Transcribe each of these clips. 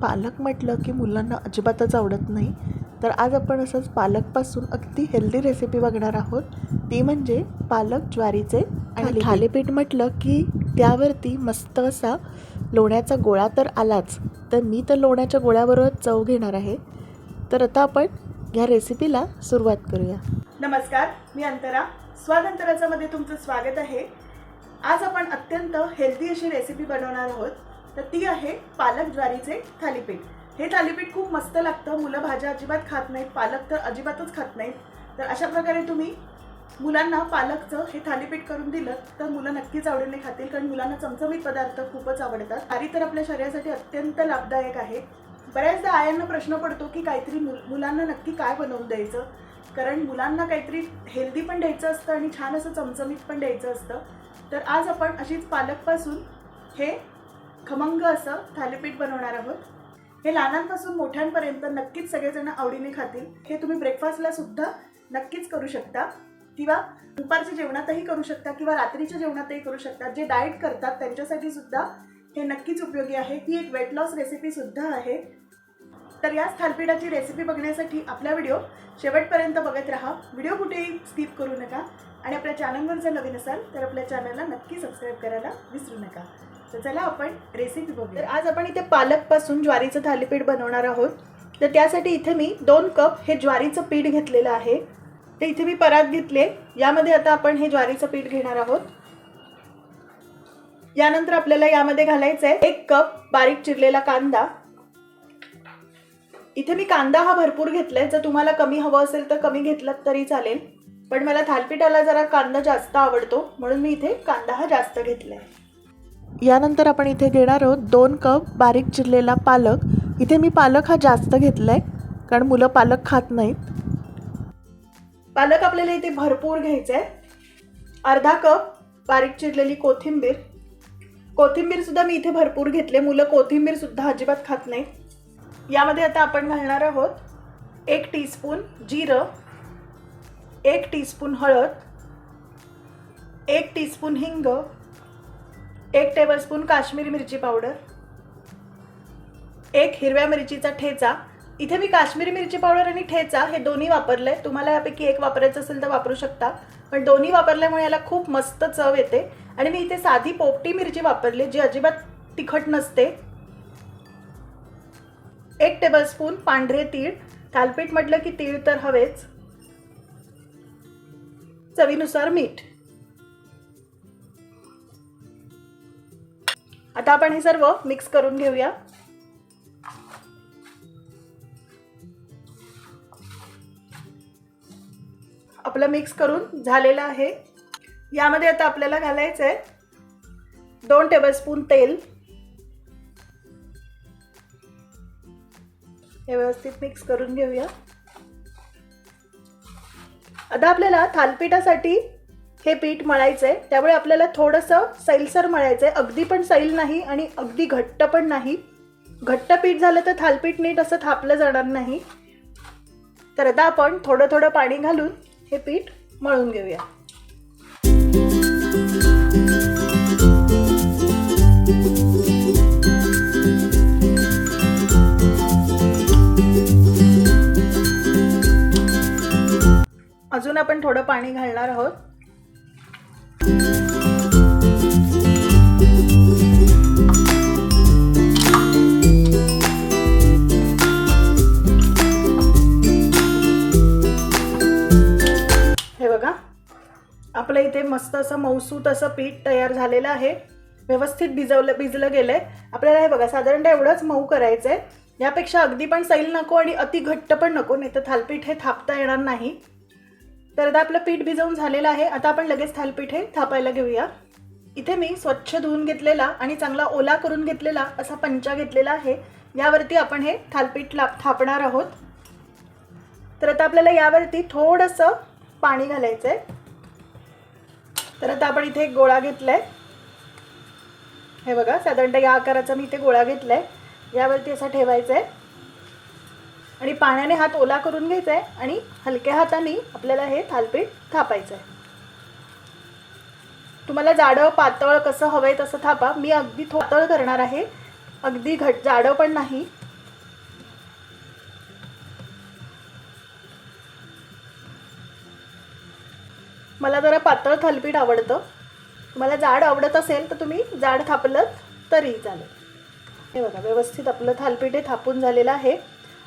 पालक म्हटलं की मुलांना अजिबातच आवडत नाही. तर आज आपण असंच पालकपासून अगदी हेल्दी रेसिपी बघणार आहोत. ती म्हणजे पालक ज्वारीचे आणि थालीपीठ. म्हटलं की त्यावरती मस्त असा लोण्याचा गोळा तर आलाच तर मी तर लोण्याच्या गोळ्याबरोबर चव घेणार आहे. तर आता आपण ह्या रेसिपीला सुरुवात करूया. नमस्कार मी अंतरा. स्वादंतराचामध्ये तुमचं स्वागत आहे. आज आपण अत्यंत हेल्दी अशी रेसिपी बनवणार आहोत. तर ती आहे पालक ज्वारीचे थालीपीठ. हे थालीपीठ खूप मस्त लागतं. मुलं भाज्या अजिबात खात नाहीत. पालक तर अजिबातच खात नाहीत. तर अशा प्रकारे तुम्ही मुलांना पालकचं हे थालीपीठ करून दिलं तर मुलं नक्कीच आवडीने खातील कारण मुलांना चमचमीत पदार्थ खूपच आवडतात. ज्वारी तर आपल्या शरीरासाठी अत्यंत लाभदायक आहे. बऱ्याचदा आयांना प्रश्न पडतो की काहीतरी मुल- मुलांना नक्की काय बनवून द्यायचं? कारण मुलांना काहीतरी हेल्दी पण द्यायचं असतं आणि छान असं चमचमीत पण द्यायचं असतं. तर आज आपण अशीच पालकपासून हे खमंग असं थालीपीठ बनवणार आहोत. हे लहानांपासून मोठ्यांपर्यंत नक्कीच सगळेजण आवडीने खातील. हे तुम्ही ब्रेकफास्टला सुद्धा नक्कीच करू शकता. किंवा दुपारच्या जेवणातही करू शकता किंवा रात्रीच्या जेवणातही करू शकता. जे डाएट करतात त्यांच्यासाठी सुद्धा हे नक्कीच उपयोगी आहे. ही एक वेट लॉस रेसिपी सुद्धा आहे. तर याच थालपीठाची रेसिपी बघण्यासाठी आपला व्हिडिओ शेवटपर्यंत बघत राहा. व्हिडिओ कुठेही स्किप करू नका. आणि आपल्या चॅनलवर जर नवीन असाल तर आपल्या चॅनलला नक्की सबस्क्राईब करायला विसरू नका. तर चला आपण रेसिपी बघू तर आज आपण इथे पालकपासून ज्वारीचं थालीपीठ बनवणार आहोत. तर त्यासाठी इथे मी दोन कप हे ज्वारीचं पीठ घेतलेलं आहे. ते इथे मी परात घेतले. यामध्ये आता आपण हे ज्वारीचं पीठ घेणार आहोत. यानंतर आपल्याला यामध्ये घालायचं आहे एक कप बारीक चिरलेला कांदा. इथे मी कांदा हा भरपूर घेतलाय. जर तुम्हाला कमी हवं असेल तर कमी घेतलं तरी चालेल. पण मला थालपीठाला जरा कांदा जास्त आवडतो. म्हणून मी इथे कांदा हा जास्त घेतलाय. यानंतर आपण इथे घेणार आहोत दोन कप बारीक चिरलेला पालक. इथे मी पालक हा जास्त घेतला आहे कारण मुलं पालक खात नाहीत. पालक आपल्याला इथे भरपूर घ्यायचं आहे अर्धा कप बारीक चिरलेली कोथिंबीर. कोथिंबीरसुद्धा मी इथे भरपूर घेतले. मुलं कोथिंबीरसुद्धा अजिबात खात नाहीत. यामध्ये आता आपण घालणार आहोत एक टीस्पून जिरं एक टीस्पून हळद एक टीस्पून हिंग एक टेबलस्पून काश्मीरी मिरची पावडर एक हिरव्या मिरचीचा ठेचा. इथे मी काश्मीरी मिरची पावडर आणि ठेचा हे दोन्ही वापरले तुम्हाला यापैकी एक वापरायचं असेल तर वापरू शकता. पण दोन्ही वापरल्यामुळे याला खूप मस्त चव येते. आणि मी इथे साधी पोपटी मिरची वापरली जी अजिबात तिखट नसते. एक टेबलस्पून पांढरे तीळ. थालपीठ म्हटलं की तीळ तर हवेच. चवीनुसार मीठ. आता आपण हे सर्व मिक्स करून घेऊया. आपलं मिक्स करून झालेलं आहे. यामध्ये आता आपल्याला घालायचं आहे दोन टेबलस्पून तेल. हे व्यवस्थित मिक्स करून घेऊया. आता आपल्याला थालपीठासाठी हे पीठ मळायचं आहे त्यामुळे आपल्याला थोडंसं सैलसर मळायचं आहे अगदी पण सैल नाही आणि अगदी घट्ट पण नाही. घट्ट पीठ झालं तर थालपीठ नीट असं थापलं जाणार नाही. तर आता आपण थोडं थोडं पाणी घालून हे पीठ मळून घेऊया. अजून आपण थोडं पाणी घालणार आहोत. इथे मस्त असं मौसूत असं पीठ तयार झालेलं आहे. व्यवस्थित भिजवलं भिजलं गेलंय. आपल्याला हे बघा साधारणतः एवढंच मऊ करायचं आहे यापेक्षा अगदी पण सैल नको आणि अति घट्ट पण नको नाही तर थालपीठ हे थापता येणार नाही. तर आता आपलं पीठ भिजवून झालेलं आहे. आता आपण लगेच थालपीठ हे थापायला घेऊया. इथे मी स्वच्छ धुवून घेतलेला आणि चांगला ओला करून घेतलेला असा पंचा घेतलेला आहे. यावरती आपण हे थालपीठ ला थापणार आहोत. तर आता आपल्याला यावरती थोडंसं पाणी घालायचं आहे तर आता आपण इथे एक गोळा घेतला आहे हे बघा साधारणतः या आकाराचा मी इथे गोळा घेतला आहे यावरती असा ठेवायचा आहे आणि पाण्याने हात ओला करून घ्यायचा आहे आणि हलक्या हाताने आपल्याला हे थालपीठ थापायचं आहे तुम्हाला जाडं पातळ कसं हवं आहे तसं थापा. मी अगदी थोतळ करणार आहे. अगदी घट जाडं पण नाही. मला जरा पातळ थालीपीठ आवडतं. तुम्हाला जाड आवडत असेल तर तुम्ही जाड थापलं तरी चालेल. हे बघा व्यवस्थित आपलं थालपीठ हे थापून झालेलं आहे.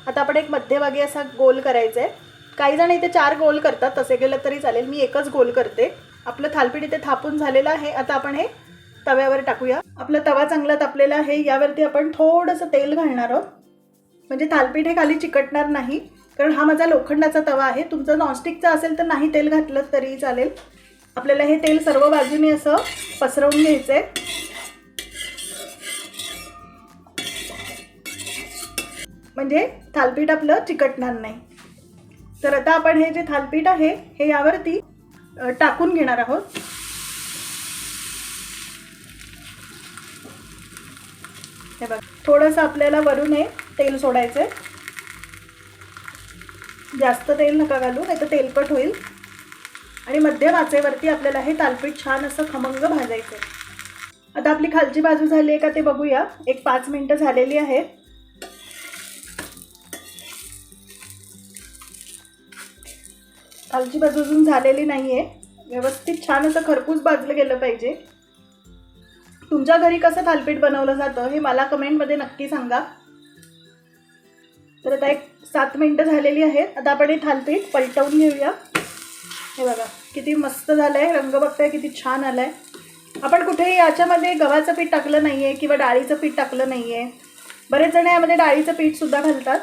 आता आपण एक मध्यभागी असा गोल करायचा आहे काही जण इथे चार गोल करतात तसे केलं तरी चालेल. मी एकच गोल करते. आपलं थालपीठ इथे थापून झालेलं आहे. आता आपण हे तव्यावर टाकूया. आपला तवा चांगला तापलेला आहे. यावरती आपण थोडंसं तेल घालणार आहोत. म्हणजे थालपीठ हे खाली चिकटणार नाही. कारण हा माझा लोखंडाचा तवा आहे. तुमचं नॉनस्टिकचा असेल तर नाही तेल घातलं तरी चालेल. आपल्याला हे तेल सर्व बाजूने असं पसरवून घ्यायचं आहे म्हणजे थालपीठ आपलं चिकटणार नाही. तर आता आपण हे जे थालपीठ आहे हे यावरती टाकून घेणार आहोत. हे बघा थोडंसं आपल्याला वरून हे तेल सोडायचं आहे जास्त तेल नका घालू नाही तर तेलकट होईल. आणि मध्यम आचेवरती आपल्याला हे तालपीठ छान असं खमंग भाजायचं आहे आता आपली खालची बाजू झाली आहे का ते बघूया. एक पाच मिनटं झालेली आहेत. खालची बाजू अजून झालेली नाही आहे व्यवस्थित छान असं खरपूस भाजलं गेलं पाहिजे. तुमच्या घरी कसं थालपीठ बनवलं जातं हे मला कमेंटमध्ये नक्की सांगा. तर आता एक सात मिनटं झालेली आहेत. आता आपण हे थालपीठ पलटवून घेऊया. हे बघा किती मस्त झालं आहे रंग बघताय किती छान आला आहे आपण कुठेही याच्यामध्ये गव्हाचं पीठ टाकलं नाही आहे किंवा डाळीचं पीठ टाकलं नाही आहे बरेच जण यामध्ये डाळीचं पीठसुद्धा घालतात.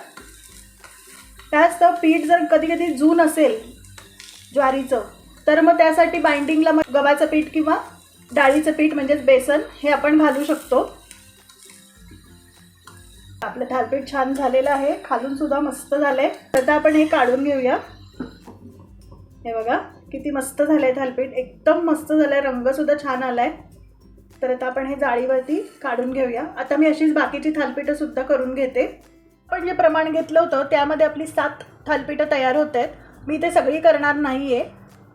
त्याच पीठ जर कधी कधी जून असेल ज्वारीचं तर मग त्यासाठी बाइंडिंगला मग गव्हाचं पीठ किंवा डाळीचं पीठ म्हणजेच बेसन हे आपण घालू शकतो. आपलं थालपीठ छान झालेलं आहे. खालून सुद्धा मस्त झालंय. आता आपण हे काढून घेऊया. हे बघा किती मस्त झालंय थालपीठ एकदम मस्त झालंय. रंग सुद्धा छान आलाय. तर आता आपण हे जाळीवरती काढून घेऊया. आता मी अशीच बाकीची थालपीठं सुद्धा करून घेते. आपण जे प्रमाण घेतलं होतं त्यामध्ये आपली सात थालपीठं तयार होत आहेत. मी ते सगळी करणार नाही आहे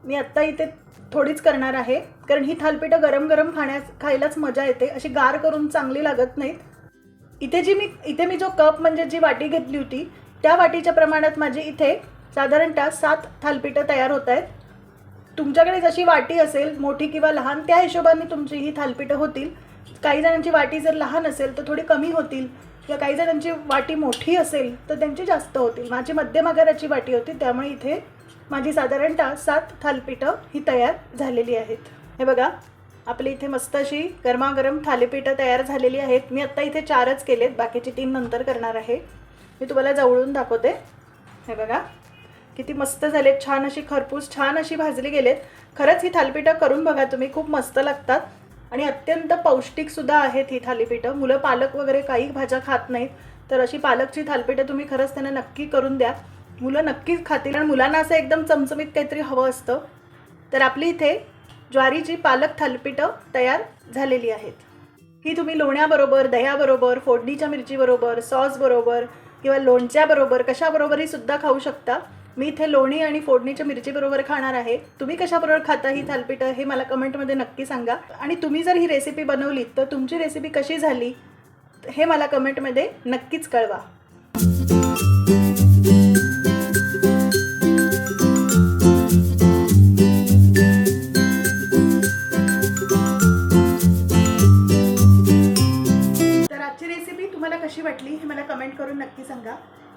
मी आत्ता इथे थोडीच करणार आहे. कारण ही थालपीठं गरम गरम खाण्यास खायलाच मजा येते. अशी गार करून चांगली लागत नाहीत. इथे जी मी इथे मी जो कप म्हणजे जी वाटी घेतली होती त्या वाटीच्या प्रमाणात माझी इथे साधारणतः सात थालपीठं तयार होत आहेत. तुमच्याकडे जशी वाटी असेल मोठी किंवा लहान त्या हिशोबाने तुमची ही थालपीठं होतील. काही जणांची वाटी जर लहान असेल तर थोडी कमी होतील. किंवा काही जणांची वाटी मोठी असेल तर त्यांची जास्त होतील. माझी मध्यम आकाराची वाटी होती त्यामुळे इथे माझी साधारणतः सात थालपीठं ही तयार झालेली आहेत. हे बघा आपली इथे मस्त अशी गरमागरम थालीपीठं तयार झालेली आहेत. मी आत्ता इथे चारच केलेत बाकीची तीन नंतर करणार आहे. मी तुम्हाला जवळून दाखवते. हे बघा किती मस्त झालेत छान अशी खरपूस छान अशी भाजली गेलेत. खरंच ही थालीपीठं करून बघा तुम्ही खूप मस्त लागतात. आणि अत्यंत पौष्टिकसुद्धा आहेत ही थालीपीठं. मुलं पालक वगैरे काही भाज्या खात नाहीत तर अशी पालकची थालीपीठं तुम्ही खरंच त्यांना नक्की करून द्या. मुलं नक्कीच खातील. आणि मुलांना असं एकदम चमचमीत काहीतरी हवं असतं. तर आपली इथे ज्वारीची पालक थालीपीठं तयार झालेली आहेत. ही तुम्ही लोण्याबरोबर दह्याबरोबर फोडणीच्या मिरचीबरोबर सॉसबरोबर किंवा लोणच्याबरोबर कशाबरोबरही सुद्धा खाऊ शकता. मी इथे लोणी आणि फोडणीच्या मिरचीबरोबर खाणार आहे. तुम्ही कशाबरोबर खाता ही थालपीठं हे मला कमेंटमध्ये नक्की सांगा. आणि तुम्ही जर ही रेसिपी बनवली तर तुमची रेसिपी कशी झाली हे मला कमेंटमध्ये नक्कीच कळवा.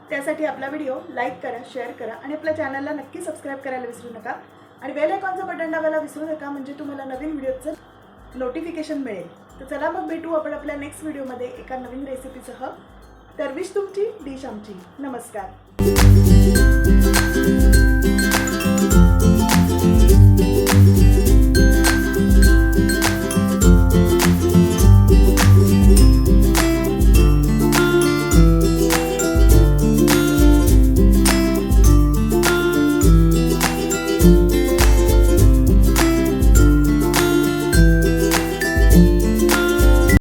त्यासाठी आपला व्हिडिओ लाईक करा शेअर करा आणि आपल्या चॅनलला नक्की सबस्क्राईब करायला विसरू नका. आणि बेल आयकॉनचं बटन दाबायला विसरू नका म्हणजे तुम्हाला नवीन व्हिडिओचं नोटिफिकेशन मिळेल. तर चला मग भेटू आपण आपल्या नेक्स्ट व्हिडिओमध्ये एका नवीन रेसिपीसह तरविश तुमची डिश आमची. नमस्कार.